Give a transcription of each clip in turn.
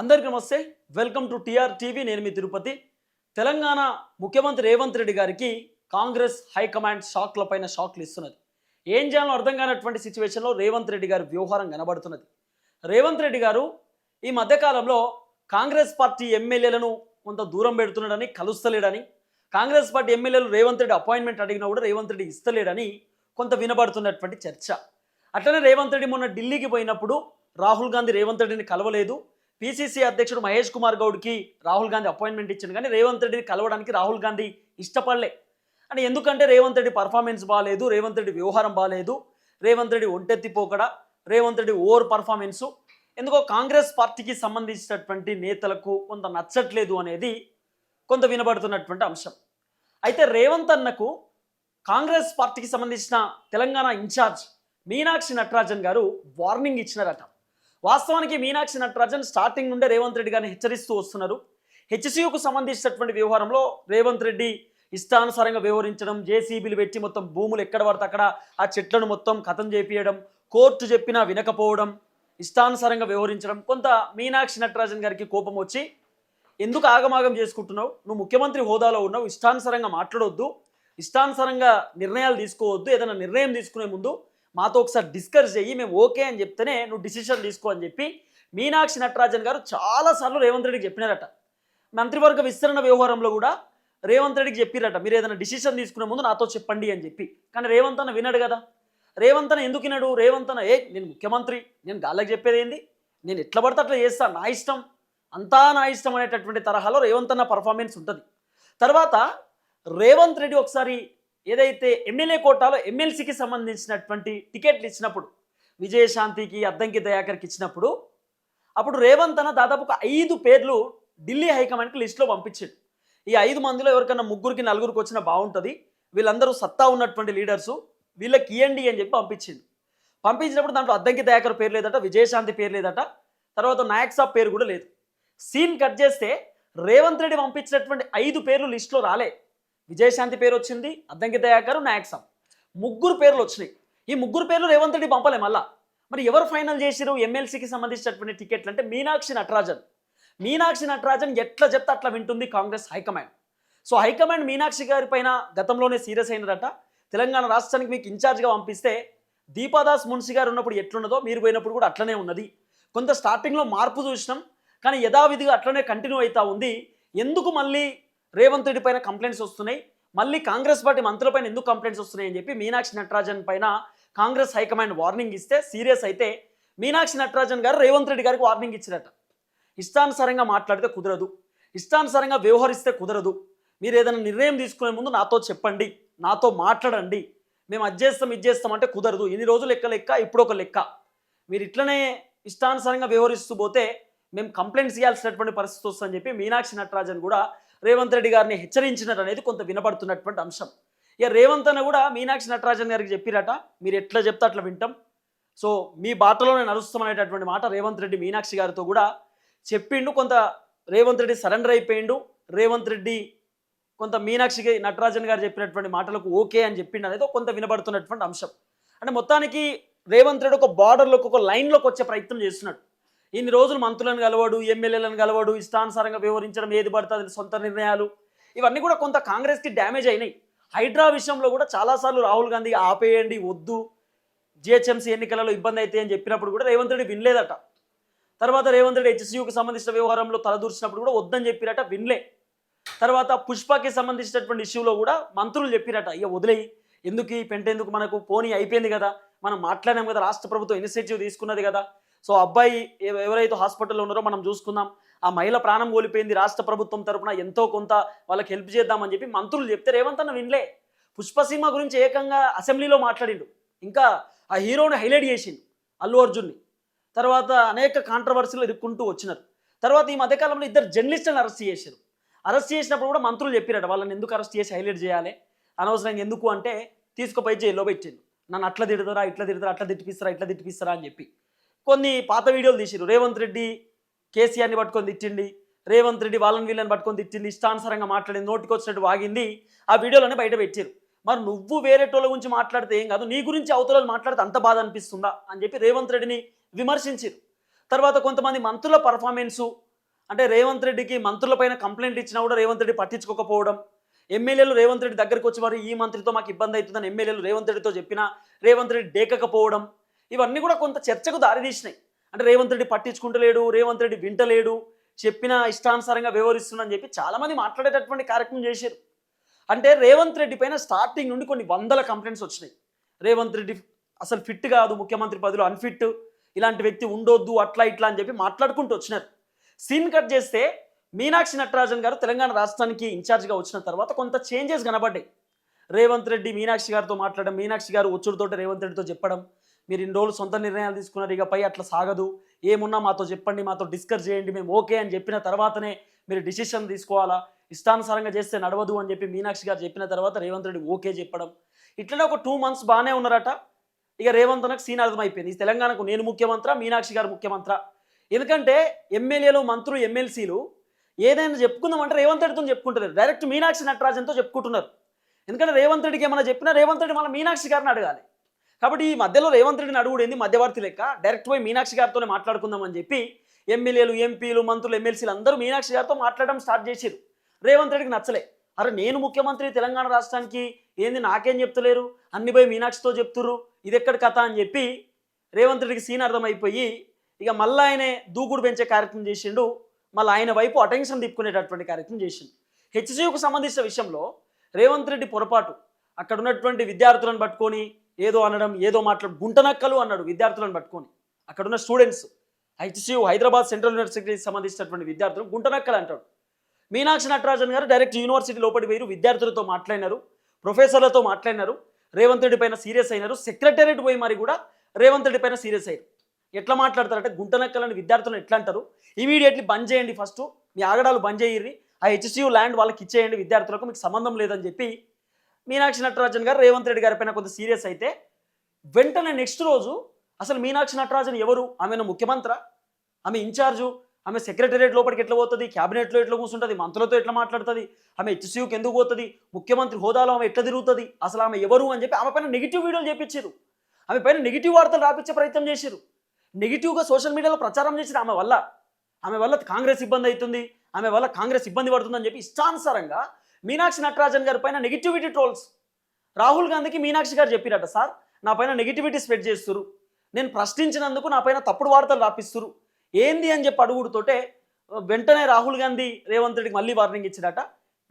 అందరికీ నమస్తే. Welcome to TR TV. నేను మీ తిరుపతి. తెలంగాణ ముఖ్యమంత్రి రేవంత్ రెడ్డి గారికి కాంగ్రెస్ హైకమాండ్ షాక్ల పైన షాక్లు ఇస్తున్నది. ఏం చేయాలో అర్థం కానటువంటి సిచ్యువేషన్లో రేవంత్ రెడ్డి గారి వ్యవహారం కనబడుతున్నది. రేవంత్ రెడ్డి గారు ఈ మధ్యకాలంలో కాంగ్రెస్ పార్టీ ఎమ్మెల్యేలను కొంత దూరం పెడుతున్నాడని కలుస్తలేడని కాంగ్రెస్ పార్టీ ఎమ్మెల్యేలు రేవంత్ రెడ్డి అపాయింట్మెంట్ అడిగినా కూడా రేవంత్ రెడ్డి ఇస్తలేడని కొంత వినబడుతున్నటువంటి చర్చ. అట్లనే రేవంత్ రెడ్డి మొన్న ఢిల్లీకి పోయినప్పుడు రాహుల్ గాంధీ రేవంత్ రెడ్డిని కలవలేదు. పిసిసి అధ్యక్షుడు మహేష్ కుమార్ గౌడ్కి రాహుల్ గాంధీ అపాయింట్మెంట్ ఇచ్చింది కానీ రేవంత్ రెడ్డిని కలవడానికి రాహుల్ గాంధీ ఇష్టపడలే. అంటే ఎందుకంటే రేవంత్ రెడ్డి పర్ఫార్మెన్స్ బాగాలేదు రేవంత్ రెడ్డి వ్యవహారం బాగాలేదు రేవంత్ రెడ్డి ఒంటెత్తిపోకడ రేవంత్ రెడ్డి ఓవర్ పర్ఫార్మెన్సు ఎందుకో కాంగ్రెస్ పార్టీకి సంబంధించినటువంటి నేతలకు కొంత నచ్చట్లేదు అనేది కొంత వినబడుతున్నటువంటి అంశం. అయితే రేవంత్ అన్నకు కాంగ్రెస్ పార్టీకి సంబంధించిన తెలంగాణ ఇన్ఛార్జ్ మీనాక్షి నటరాజన్ గారు వార్నింగ్ ఇచ్చినారట. వాస్తవానికి మీనాక్షి నటరాజన్ స్టార్టింగ్ నుండే రేవంత్ రెడ్డి గారిని హెచ్చరిస్తూ వస్తున్నారు. హెచ్సియుకు సంబంధించినటువంటి వ్యవహారంలో రేవంత్ రెడ్డి ఇష్టానుసారంగా వ్యవహరించడం జేసీబీలు పెట్టి మొత్తం భూములు ఎక్కడ పడితే అక్కడ ఆ చెట్లను మొత్తం కథం చేపియడం కోర్టు చెప్పినా వినకపోవడం ఇష్టానుసారంగా వ్యవహరించడం కొంత మీనాక్షి నటరాజన్ గారికి కోపం వచ్చి ఎందుకు ఆగమాగం చేసుకుంటున్నావు? నువ్వు ముఖ్యమంత్రి హోదాలో ఉన్నావు ఇష్టానుసారంగా మాట్లాడొద్దు ఇష్టానుసారంగా నిర్ణయాలు తీసుకోవద్దు ఏదైనా నిర్ణయం తీసుకునే ముందు మాతో ఒకసారి డిస్కస్ చెయ్యి మేము ఓకే అని చెప్తేనే నువ్వు డిసిషన్ తీసుకో అని చెప్పి మీనాక్షి నటరాజన్ గారు చాలాసార్లు రేవంత్ రెడ్డికి చెప్పినారట. మంత్రివర్గ విస్తరణ వ్యవహారంలో కూడా రేవంత్ రెడ్డికి చెప్పిరట మీరు ఏదైనా డిసిషన్ తీసుకునే ముందు నాతో చెప్పండి అని చెప్పి. కానీ రేవంత్ అన్న వినడు కదా. రేవంత్ అన్న ఎందుకు వినడు రేవంత్ అన్న ఏ నేను ముఖ్యమంత్రి నేను గాళ్ళకి చెప్పేది ఏంది? నేను ఎట్లా పడితే అట్లా చేస్తాను నా ఇష్టం. అంతా నా ఇష్టం అనేటటువంటి తరహాలో రేవంత్ అన్న పర్ఫార్మెన్స్ ఉంటుంది. తర్వాత రేవంత్ రెడ్డి ఒకసారి ఏదైతే ఎమ్మెల్యే కోటాలో ఎమ్మెల్సీకి సంబంధించినటువంటి టికెట్లు ఇచ్చినప్పుడు విజయశాంతికి అద్దంకి దయాకర్కి ఇచ్చినప్పుడు అప్పుడు రేవంత్ అన్న దాదాపు ఒక ఐదు పేర్లు ఢిల్లీ హైకమాండ్కి లిస్టులో పంపించాడు. ఈ ఐదు మందిలో ఎవరికైనా ముగ్గురికి నలుగురికి వచ్చినా బాగుంటుంది. వీళ్ళందరూ సత్తా ఉన్నటువంటి లీడర్సు వీళ్ళకి ఇవ్వండి అని చెప్పి పంపించింది పంపించినప్పుడు దాంట్లో అద్దంకి దయాకర్ పేరు లేదట విజయశాంతి పేరు లేదట తర్వాత నాయక్ సాబ్ పేరు కూడా లేదు. సీన్ కట్ చేస్తే రేవంత్ రెడ్డి పంపించినటువంటి ఐదు పేర్లు లిస్టులో రాలే. విజయశాంతి పేరు వచ్చింది అద్దంకి దయాకర్ నాయక్సం ముగ్గురు పేర్లు వచ్చినాయి. ఈ ముగ్గురు పేర్లు రేవంత్ రెడ్డి పంపలే మళ్ళా. మరి ఎవరు ఫైనల్ చేసిరు ఎమ్మెల్సీకి సంబంధించినటువంటి టికెట్లు అంటే మీనాక్షి నటరాజన్. మీనాక్షి నటరాజన్ ఎట్లా చెప్తే అట్లా వింటుంది Congress high command. So high command Meenakshi గారి పైన గతంలోనే సీరియస్ అయినదట. తెలంగాణ రాష్ట్రానికి మీకు ఇన్ఛార్జ్గా పంపిస్తే దీపాదాస్ మున్సి గారు ఉన్నప్పుడు ఎట్లున్నదో మీరు పోయినప్పుడు కూడా అట్లనే ఉన్నది. కొంత స్టార్టింగ్లో మార్పు చూసినాం. కానీ యథావిధిగా అట్లనే కంటిన్యూ అవుతా ఉంది. ఎందుకు మళ్ళీ రేవంత్ రెడ్డి పైన కంప్లైంట్స్ వస్తున్నాయి. మళ్ళీ కాంగ్రెస్ పార్టీ మంత్రులపైన ఎందుకు కంప్లైంట్స్ వస్తున్నాయి అని చెప్పి మీనాక్షి నటరాజన్ పైన కాంగ్రెస్ హైకమాండ్ వార్నింగ్ ఇస్తే సీరియస్ అయితే మీనాక్షి నటరాజన్ గారు రేవంత్ రెడ్డి గారికి వార్నింగ్ ఇచ్చినట్ట ఇష్టానుసారంగా మాట్లాడితే కుదరదు. ఇష్టానుసారంగా వ్యవహరిస్తే కుదరదు. మీరు ఏదైనా నిర్ణయం తీసుకునే ముందు నాతో చెప్పండి. నాతో మాట్లాడండి. మేము అది చేస్తాం ఇది చేస్తాం అంటే కుదరదు. ఇన్ని రోజులు లెక్క లెక్క ఇప్పుడు ఒక లెక్క. మీరు ఇట్లనే ఇష్టానుసారంగా వ్యవహరిస్తూ పోతే మేము కంప్లైంట్స్ ఇవ్వాల్సినటువంటి పరిస్థితి వస్తుందని చెప్పి మీనాక్షి నటరాజన్ కూడా రేవంత్ రెడ్డి గారిని హెచ్చరించినట్టు అనేది కొంత వినపడుతున్నటువంటి అంశం. ఇక రేవంత్ అన్న కూడా మీనాక్షి నటరాజన్ గారికి చెప్పిరట మీరు ఎట్లా చెప్తే అట్లా వింటాం. సో మీ బాటలోనే నడుస్తామనేటటువంటి మాట రేవంత్ రెడ్డి మీనాక్షి గారితో కూడా చెప్పిండు. కొంత రేవంత్ రెడ్డి సరెండర్ అయిపోయిండు. రేవంత్ రెడ్డి కొంత మీనాక్షికి నటరాజన్ గారు చెప్పినటువంటి మాటలకు ఓకే అని చెప్పిండు అనేది కొంత వినబడుతున్నటువంటి అంశం. అంటే మొత్తానికి రేవంత్ రెడ్డి ఒక బార్డర్లోకి ఒక లైన్లోకి వచ్చే ప్రయత్నం చేస్తున్నాడు. ఇన్ని రోజులు మంత్రులను కలవడు ఎమ్మెల్యేలను కలవడు ఇష్టానుసారంగా వ్యవహరించడం ఏది పడుతుంది సొంత నిర్ణయాలు. ఇవన్నీ కూడా కొంత కాంగ్రెస్కి డ్యామేజ్ అయినాయి. హైడ్రా విషయంలో కూడా చాలాసార్లు రాహుల్ గాంధీ ఆపేయండి వద్దు జిహెచ్ఎంసీ ఎన్నికలలో ఇబ్బంది అయితే అని చెప్పినప్పుడు కూడా రేవంత్ రెడ్డి వినలేదట. తర్వాత రేవంత్ రెడ్డి హెచ్సియుకి సంబంధించిన వ్యవహారంలో తలదూర్చినప్పుడు కూడా వద్దని చెప్పిరట వినలే. తర్వాత పుష్పకి సంబంధించినటువంటి ఇష్యూలో కూడా మంత్రులు చెప్పిరట ఇక వదిలేయి. ఎందుకు ఈ మనకు? పోనీ అయిపోయింది కదా. మనం మాట్లాడాం కదా రాష్ట్ర ప్రభుత్వం ఇనిషియేటివ్ తీసుకున్నది కదా. సో అబ్బాయి ఎవ- ఎవరైతే హాస్పిటల్లో ఉన్నారో మనం చూసుకుందాం ఆ మహిళ ప్రాణం కోల్పోయింది రాష్ట్ర ప్రభుత్వం తరపున ఎంతో కొంత వాళ్ళకి హెల్ప్ చేద్దామని చెప్పి మంత్రులు చెప్తే రేవంత్ అన్న వినలే. పుష్పసీమ గురించి ఏకంగా అసెంబ్లీలో మాట్లాడిండు. ఇంకా ఆ హీరోని హైలైట్ చేసిండు అల్లు అర్జున్ని. తర్వాత అనేక కాంట్రవర్సీలు ఇరుక్కుంటూ వచ్చినారు. తర్వాత ఈ మధ్యకాలంలో ఇద్దరు జర్నలిస్టులను అరెస్ట్ చేశారు. అరెస్ట్ చేసినప్పుడు కూడా మంత్రులు చెప్పిరట వాళ్ళని ఎందుకు అరెస్ట్ చేసి హైలైట్ చేయాలి? అనవసరంగా ఎందుకు? అంటే తీసుకుపోయి జైల్లో పెట్టిండు. నన్ను అట్లా తిడతారా ఇట్లా తిడతారా అట్లా తిట్టిపిస్తారా ఇట్లా తిట్టిపిస్తారా? అని చెప్పి. కొన్ని పాత వీడియోలు తీసిరు రేవంత్ రెడ్డి కేసీఆర్ని పట్టుకొని తిట్టిండి రేవంత్ రెడ్డి వాళ్ళని వీళ్ళని పట్టుకొని తిట్టింది ఇష్టానుసారంగా మాట్లాడింది నోటికి వచ్చినట్టు వాగింది ఆ వీడియోలోనే బయట పెట్టారు మరి నువ్వు వేరేటోళ్ళ గురించి మాట్లాడితే ఏం కాదు నీ గురించి అవతల మాట్లాడితే అంత బాధ అనిపిస్తుందా అని చెప్పి రేవంత్ రెడ్డిని విమర్శించారు తర్వాత కొంతమంది మంత్రుల పర్ఫార్మెన్సు అంటే రేవంత్ రెడ్డికి మంత్రులపైన కంప్లైంట్ ఇచ్చినా కూడా రేవంత్ రెడ్డి పట్టించుకోకపోవడం ఎమ్మెల్యేలు రేవంత్ రెడ్డి దగ్గరికి వచ్చి వారు ఈ మంత్రితో మాకు ఇబ్బంది అవుతుందని ఎమ్మెల్యేలు రేవంత్ రెడ్డితో చెప్పినా రేవంత్ రెడ్డి డేకకపోవడం ఇవన్నీ కూడా కొంత చర్చకు దారితీసినాయి. అంటే రేవంత్ రెడ్డి పట్టించుకుంటలేడు రేవంత్ రెడ్డి వింటలేడు చెప్పిన ఇష్టానుసారంగా వ్యవహరిస్తుందని చెప్పి చాలామంది మాట్లాడేటటువంటి కార్యక్రమం చేశారు. అంటే రేవంత్ రెడ్డి పైన స్టార్టింగ్ నుండి కొన్ని వందల కంప్లైంట్స్ వచ్చినాయి. రేవంత్ రెడ్డి అసలు ఫిట్ కాదు ముఖ్యమంత్రి పదవిలో అన్ఫిట్ ఇలాంటి వ్యక్తి ఉండొద్దు అట్లా ఇట్లా అని చెప్పి మాట్లాడుకుంటూ వచ్చినారు. సీన్ కట్ చేస్తే మీనాక్షి నటరాజన్ గారు తెలంగాణ రాష్ట్రానికి ఇన్ఛార్జ్గా వచ్చిన తర్వాత కొంత చేంజెస్ కనబడ్డాయి. రేవంత్ రెడ్డి మీనాక్షి గారితో మాట్లాడడం మీనాక్షి గారు వచ్చుడుతోటి రేవంత్ రెడ్డితో చెప్పడం మీరు ఇన్ని రోజులు సొంత నిర్ణయాలు తీసుకున్నారు ఇక పై అట్లా సాగదు. ఏమున్నా మాతో చెప్పండి మాతో డిస్కస్ చేయండి మేము ఓకే అని చెప్పిన తర్వాతనే మీరు డిసిషన్ తీసుకోవాలా? ఇష్టానుసారంగా చేస్తే నడవదు అని చెప్పి మీనాక్షి గారు చెప్పిన తర్వాత రేవంత్ రెడ్డి ఓకే చెప్పడం. ఇట్లనే ఒక టూ మంత్స్ బాగానే ఉన్నారట. ఇక రేవంత్ నాకు సీన్ అర్థమైపోయింది ఈ తెలంగాణకు నేను ముఖ్యమంత్రి మీనాక్షి గారు ముఖ్యమంత్రి. ఎందుకంటే ఎమ్మెల్యేలు మంత్రులు ఎమ్మెల్సీలు ఏదైనా చెప్పుకుందామంటే రేవంత్ రెడ్డితో చెప్పుకుంటున్నారు డైరెక్ట్ మీనాక్షి నటరాజన్తో చెప్పుకుంటున్నారు. ఎందుకంటే రేవంత్ రెడ్డికి ఏమైనా చెప్పినా రేవంత్ రెడ్డి మళ్ళీ మీనాక్షి గారిని అడగాలి. కాబట్టి ఈ మధ్యలో రేవంత్ రెడ్డిని అడుగుడు ఏంది? మధ్యవర్తి లెక్క. డైరెక్ట్ పోయి మీనాక్షి గారితోనే మాట్లాడుకుందామని చెప్పి ఎమ్మెల్యేలు ఎంపీలు మంత్రులు ఎమ్మెల్సీలు అందరూ మీనాక్షి గారితో మాట్లాడడం స్టార్ట్ చేశారు రేవంత్ రెడ్డికి నచ్చలే. అరే నేను ముఖ్యమంత్రి తెలంగాణ రాష్ట్రానికి ఏంది? నాకేం చెప్తలేరు? అన్ని పోయి మీనాక్షితో చెప్తుర్రు. ఇది ఎక్కడ కథ అని చెప్పి రేవంత్ రెడ్డికి సీన్ అర్థమైపోయి ఇక మళ్ళీ ఆయనే దూకుడు పెంచే కార్యక్రమం చేసిండు. మళ్ళీ ఆయన వైపు అటెన్షన్ తిప్పుకునేటటువంటి కార్యక్రమం చేసిండు. హెచ్సియుకు సంబంధించిన విషయంలో రేవంత్ రెడ్డి పొరపాటు. అక్కడ ఉన్నటువంటి విద్యార్థులను పట్టుకొని ఏదో అనడం ఏదో మాట్లాడు గుంటనక్కలు అన్నాడు విద్యార్థులను పట్టుకొని. అక్కడ ఉన్న స్టూడెంట్స్ హెచ్సియు హైదరాబాద్ సెంట్రల్ యూనివర్సిటీకి సంబంధించినటువంటి విద్యార్థులు గుంటనక్కలు అంటాడు. మీనాక్షి నటరాజన్ గారు డైరెక్ట్ యూనివర్సిటీ లోపలి వేరు విద్యార్థులతో మాట్లాడినారు ప్రొఫెసర్లతో మాట్లాడినారు రేవంత్ రెడ్డి పైన సీరియస్ అయినారు సెక్రటేరియట్ పోయి మరి కూడా రేవంత్ రెడ్డి పైన సీరియస్ అయ్యారు. ఎట్లా మాట్లాడతారంటే గుంటనక్కలని విద్యార్థులను ఎట్లా అంటారు? ఇమీడియట్లీ బంద్ చేయండి ఫస్ట్ మీ ఆగడాలు బంద్ చేయర్రి ఆ హెచ్సియు ల్యాండ్ వాళ్ళకి ఇచ్చేయండి విద్యార్థులకు మీకు సంబంధం లేదని చెప్పి మీనాక్షి నటరాజన్ గారు రేవంత్ రెడ్డి గారి పైన కొంత సీరియస్ అయితే వెంటనే నెక్స్ట్ రోజు అసలు మీనాక్షి నటరాజన్ ఎవరు? ఆమెను ముఖ్యమంత్ర? ఆమె ఇన్ఛార్జు? ఆమె సెక్రటేరియట్ లోపలికి ఎట్లా పోతుంది? క్యాబినెట్లో ఎట్లా కూర్చుంటుంది? మంత్రులతో ఎట్లా మాట్లాడుతుంది? ఆమె హెచ్సియూకి ఎందుకు పోతుంది? ముఖ్యమంత్రి హోదాలో ఆమె ఎట్లా తిరుగుతుంది? అసలు ఆమె ఎవరు అని చెప్పి ఆమె పైన నెగిటివ్ వీడియోలు చేపించారు. ఆమె పైన నెగిటివ్ వార్తలు రాపించే ప్రయత్నం చేశారు. నెగిటివ్గా సోషల్ మీడియాలో ప్రచారం చేసిన ఆమె వల్ల. ఆమె వల్ల కాంగ్రెస్ ఇబ్బంది అవుతుంది. ఆమె వల్ల కాంగ్రెస్ ఇబ్బంది పడుతుందని చెప్పి ఇష్టానుసారంగా మీనాక్షి నటరాజన్ గారి పైన నెగిటివిటీ ట్రోల్స్ రాహుల్ గాంధీకి మీనాక్షి గారు చెప్పిరట సార్ నా పైన నెగిటివిటీ స్ప్రెడ్ చేస్తురు నేను ప్రశ్నించినందుకు నా పైన తప్పుడు వార్తలు రాపిస్తురు ఏంది? అని చెప్పి అడుగుడుతోటే వెంటనే రాహుల్ గాంధీ రేవంత్ రెడ్డికి మళ్ళీ వార్నింగ్ ఇచ్చినట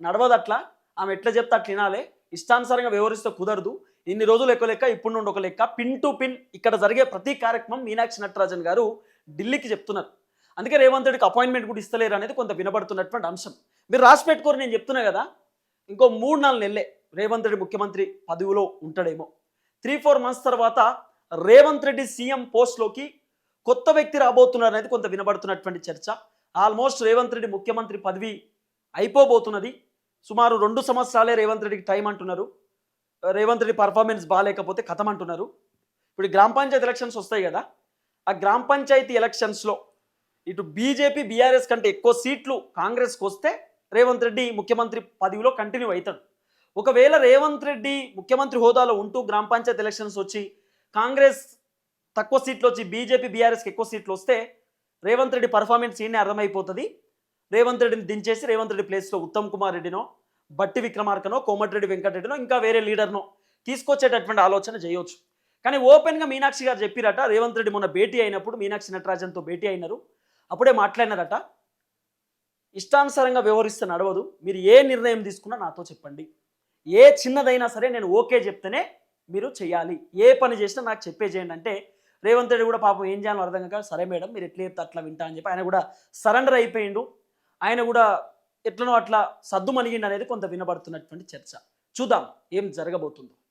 నడవదట్లా? ఆమె ఎట్లా చెప్తే అట్లా వినాలే. ఇష్టానుసారంగా వ్యవహరిస్తే కుదరదు. ఇన్ని రోజులు ఎక్కువ లెక్క ఇప్పుడు నుండి ఒక లెక్క. పిన్ టు పిన్ ఇక్కడ జరిగే ప్రతి కార్యక్రమం మీనాక్షి నటరాజన్ గారు ఢిల్లీకి చెప్తున్నారు. అందుకే రేవంత్ రెడ్డికి అపాయింట్మెంట్ కూడా ఇస్తలేరు అనేది కొంత వినబడుతున్నటువంటి అంశం. మీరు రాసి పెట్టుకోరు నేను చెప్తున్నా కదా ఇంకో మూడు నాలుగు నెలలే రేవంత్ రెడ్డి ముఖ్యమంత్రి పదవిలో ఉంటాడేమో. త్రీ ఫోర్ మంత్స్ తర్వాత రేవంత్ రెడ్డి సీఎం పోస్ట్లోకి కొత్త వ్యక్తి రాబోతున్నారు అనేది కొంత వినబడుతున్నటువంటి చర్చ. ఆల్మోస్ట్ రేవంత్ రెడ్డి ముఖ్యమంత్రి పదవి అయిపోబోతున్నది. సుమారు రెండు సంవత్సరాలే రేవంత్ రెడ్డికి టైం అంటున్నారు. రేవంత్ రెడ్డి పర్ఫార్మెన్స్ బాగాలేకపోతే కథం అంటున్నారు. ఇప్పుడు గ్రామ పంచాయతీ ఎలక్షన్స్ వస్తాయి కదా ఆ గ్రామ పంచాయతీ ఎలక్షన్స్లో ఇటు బీజేపీ బీఆర్ఎస్ కంటే ఎక్కువ సీట్లు కాంగ్రెస్కి వస్తే రేవంత్ రెడ్డి ముఖ్యమంత్రి పదవిలో కంటిన్యూ అవుతాడు. ఒకవేళ రేవంత్ రెడ్డి ముఖ్యమంత్రి హోదాలో ఉంటూ గ్రామ పంచాయతీ ఎలక్షన్స్ వచ్చి కాంగ్రెస్ తక్కువ సీట్లు వచ్చి బీజేపీ బీఆర్ఎస్కి ఎక్కువ సీట్లు వస్తే రేవంత్ రెడ్డి పర్ఫార్మెన్స్ ఈయనే అర్థమైపోతుంది. రేవంత్ రెడ్డిని దించేసి రేవంత్ రెడ్డి ప్లేస్లో ఉత్తమ్ కుమార్ రెడ్డినో బట్టి విక్రమార్కనో కోమటిరెడ్డి వెంకటరెడ్డినో ఇంకా వేరే లీడర్నో తీసుకొచ్చేటటువంటి ఆలోచన చేయొచ్చు. కానీ ఓపెన్గా మీనాక్షి గారు చెప్పిరట రేవంత్ రెడ్డి మొన్న భేటీ అయినప్పుడు మీనాక్షి నటరాజన్తో భేటీ అయినారు. అప్పుడే మాట్లాడినారట ఇష్టానుసారంగా వ్యవహరిస్తే నడవదు. మీరు ఏ నిర్ణయం తీసుకున్నా నాతో చెప్పండి. ఏ చిన్నదైనా సరే నేను ఓకే చెప్తేనే మీరు చేయాలి. ఏ పని చేసినా నాకు చెప్పే చేయండి. అంటే రేవంత్ రెడ్డి కూడా పాపం ఏం చేయాలో అర్థం కాక సరే మేడం మీరు ఎట్లా చెప్తే అట్లా వింటా అని చెప్పి ఆయన కూడా సరెండర్ అయిపోయిండు. ఆయన కూడా ఎట్లనో అట్లా సద్దు మణిగిండు అనేది కొంత వినబడుతున్నటువంటి చర్చ. చూద్దాం ఏం జరగబోతుందో.